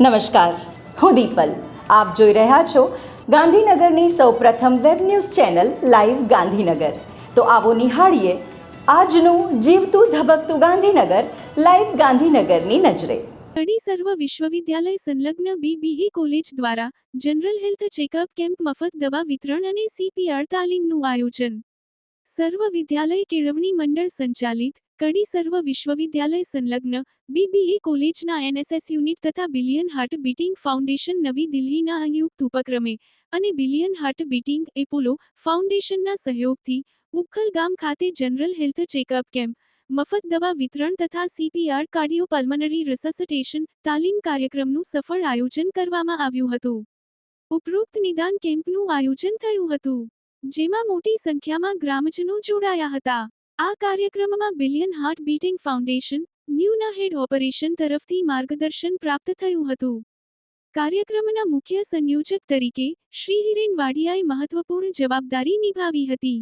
નમસ્કાર. હું દીપલ. આપ જોઈ રહ્યા છો ગાંધીનગરની સૌપ્રથમ web news channel live Gandhinagar. તો આવો નિહાળીએ આજનું જીવતું ધબકતું ગાંધીનગર લાઈવ ગાંધીનગરની નજરે. કડી સર્વ વિશ્વવિદ્યાલય સંલગ્ન બીબીઈ કોલેજ દ્વારા જનરલ હેલ્થ ચેકઅપ કેમ્પ મફત દવા વિતરણ અને સીપીઆર તાલીમનું આયોજન. સર્વ વિદ્યાલય કેળવણી મંડળ સંચાલિત કડી સર્વ વિશ્વવિદ્યાલય સંલગ્ન બીબીએ કોલેજના એનએસએસ યુનિટ તથા બિલિયન હાર્ટ બીટિંગ ફાઉન્ડેશન નવી દિલ્હીના સંયુક્ત ઉપક્રમે અને બિલિયન હાર્ટ બીટિંગ એપોલો ફાઉન્ડેશનના સહયોગથી ઉખલ ગામ ખાતે જનરલ હેલ્થ ચેકઅપ કેમ્પ, મફત દવા વિતરણ તથા સીપીઆર કાર્ડિયોપલ્મનરી રિસસટેશન તાલીમ કાર્યક્રમનું સફળ આયોજન કરવામાં આવ્યું હતું. ઉપરોક્ત નિદાન કેમ્પનું આયોજન થયું હતું, જેમાં મોટી સંખ્યામાં ગ્રામજનો જોડાયા હતા. આ કાર્યક્રમમાં બિલિયન હાર્ટ બીટિંગ ફાઉન્ડેશન, ન્યૂના હેડ ઓપરેશન તરફથી માર્ગદર્શન પ્રાપ્ત થયું હતું. કાર્યક્રમના મુખ્ય સંયોજક તરીકે શ્રી હિરેન વાડિયાએ મહત્વપૂર્ણ જવાબદારી નિભાવી હતી.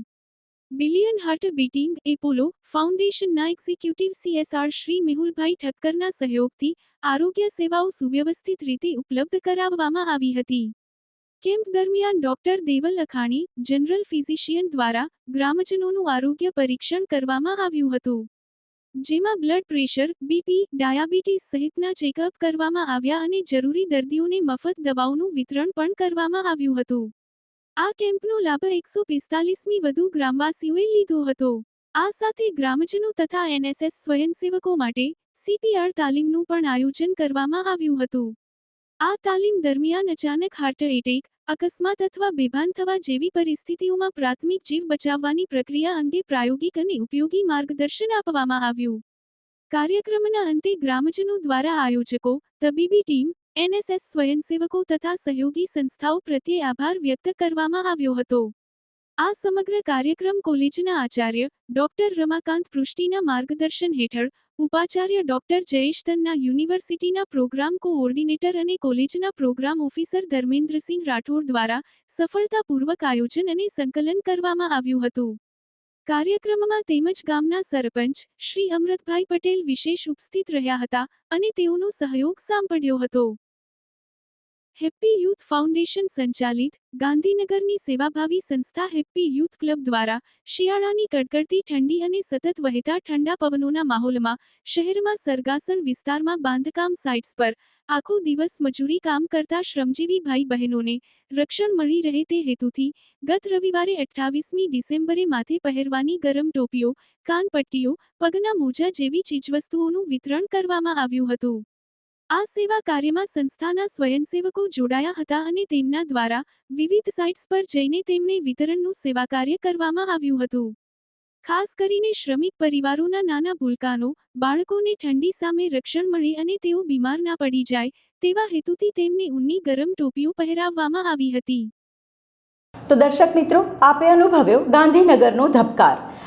બિલિયન હાર્ટ બીટિંગ એપોલો ફાઉન્ડેશનના એક્ઝિક્યુટિવ સીએસઆર શ્રી મેહુલભાઈ ઠક્કરના સહયોગથી આરોગ્ય સેવાઓ સુવ્યવસ્થિત રીતે ઉપલબ્ધ કરાવવામાં આવી હતી. કેમ્પ દરમિયાન doctor Deval Akhani, general physician દ્વારા ગ્રામજનોનું આરોગ્ય પરીક્ષણ કરવામાં આવ્યું હતું. જેમાં બ્લડ પ્રેશર, બીપી, ડાયાબિટીસ સહિતના ચેકઅપ કરવામાં આવ્યા અને જરૂરી દર્દીઓને મફત દવાઓનું વિતરણ પણ કરવામાં આવ્યું હતું. આ કેમ્પનો લાભ એકસો પિસ્તાલીસમી વધુ ગ્રામવાસીઓએ લીધો હતો. આ સાથે ગ્રામજનો તથા એનએસએસ સ્વયંસેવકો માટે સીપીઆર તાલીમનું પણ આયોજન કરવામાં આવ્યું હતું. આ તાલીમ દરમિયાન અચાનક હાર્ટ એટેક અકસ્માત અથવા બેભાન થવા જેવી પરિસ્થિતિઓમાં પ્રાથમિક જીવ બચાવવાની પ્રક્રિયા અંગે પ્રાયોગિક અને ઉપયોગી માર્ગદર્શન આપવામાં આવ્યું. કાર્યક્રમના અંતે ગ્રામજનો દ્વારા આયોજકો, તબીબી ટીમ, એનએસએસ સ્વયંસેવકો તથા સહયોગી સંસ્થાઓ પ્રત્યે આભાર વ્યક્ત કરવામાં આવ્યો હતો. આ સમગ્ર કાર્યક્રમ કોલેજના આચાર્ય ડોક્ટર રમાકાંત પૃષ્ટિના માર્ગદર્શન હેઠળ ઉપાચાર્ય ડોક્ટર જયેશ યુનિવર્સિટીના પ્રોગ્રામ કોઓર્ડિનેટર અને કોલેજના પ્રોગ્રામ ઓફિસર ધર્મેન્દ્રસિંહ રાઠોડ દ્વારા સફળતાપૂર્વક આયોજન અને સંકલન કરવામાં આવ્યું હતું. કાર્યક્રમમાં તેમજ ગામના સરપંચ શ્રી અમૃતભાઈ પટેલ વિશેષ ઉપસ્થિત રહ્યા હતા અને તેઓનો સહયોગ સાંપડ્યો હતો. હેપ્પી યુથ ફાઉન્ડેશન સંચાલિત ગાંધીનગરની સેવાભાવી સંસ્થા હેપ્પી યુથ ક્લબ દ્વારા શિયાળાની કડકડતી ઠંડી અને સતત વહેતા ઠંડા પવનોના માહોલમાં શહેરમાં સરગાસણ વિસ્તારમાં બાંધકામ સાઇટ્સ પર આખો દિવસ મજૂરી કામ કરતા શ્રમજીવી ભાઈ બહેનોને રક્ષણ મળી રહે તે હેતુથી ગત રવિવારે અઠ્ઠાવીસમી ડિસેમ્બરે માથે પહેરવાની ગરમ ટોપીઓ, કાનપટ્ટીઓ, પગના મોજા જેવી ચીજવસ્તુઓનું વિતરણ કરવામાં આવ્યું હતું. આ સેવા કાર્યમાં સંસ્થાના સ્વયંસેવકો જોડાયા હતા અને તેમના દ્વારા વિવિધ સાઇટ્સ પર જઈને તેમને વિતરણનું સેવા કાર્ય કરવામાં આવ્યું હતું. ખાસ કરીને શ્રમિક પરિવારોના નાના ભૂલકાનો, બાળકોને ઠંડી સામે રક્ષણ મળે અને તેઓ બીમાર ના પડી જાય, તેવા હેતુથી તેમને ઊનની ગરમ ટોપીઓ પહેરાવવામાં આવી હતી. તો દર્શક મિત્રો, આપે અનુભવ્યો ગાંધીનગરનો ધબકાર.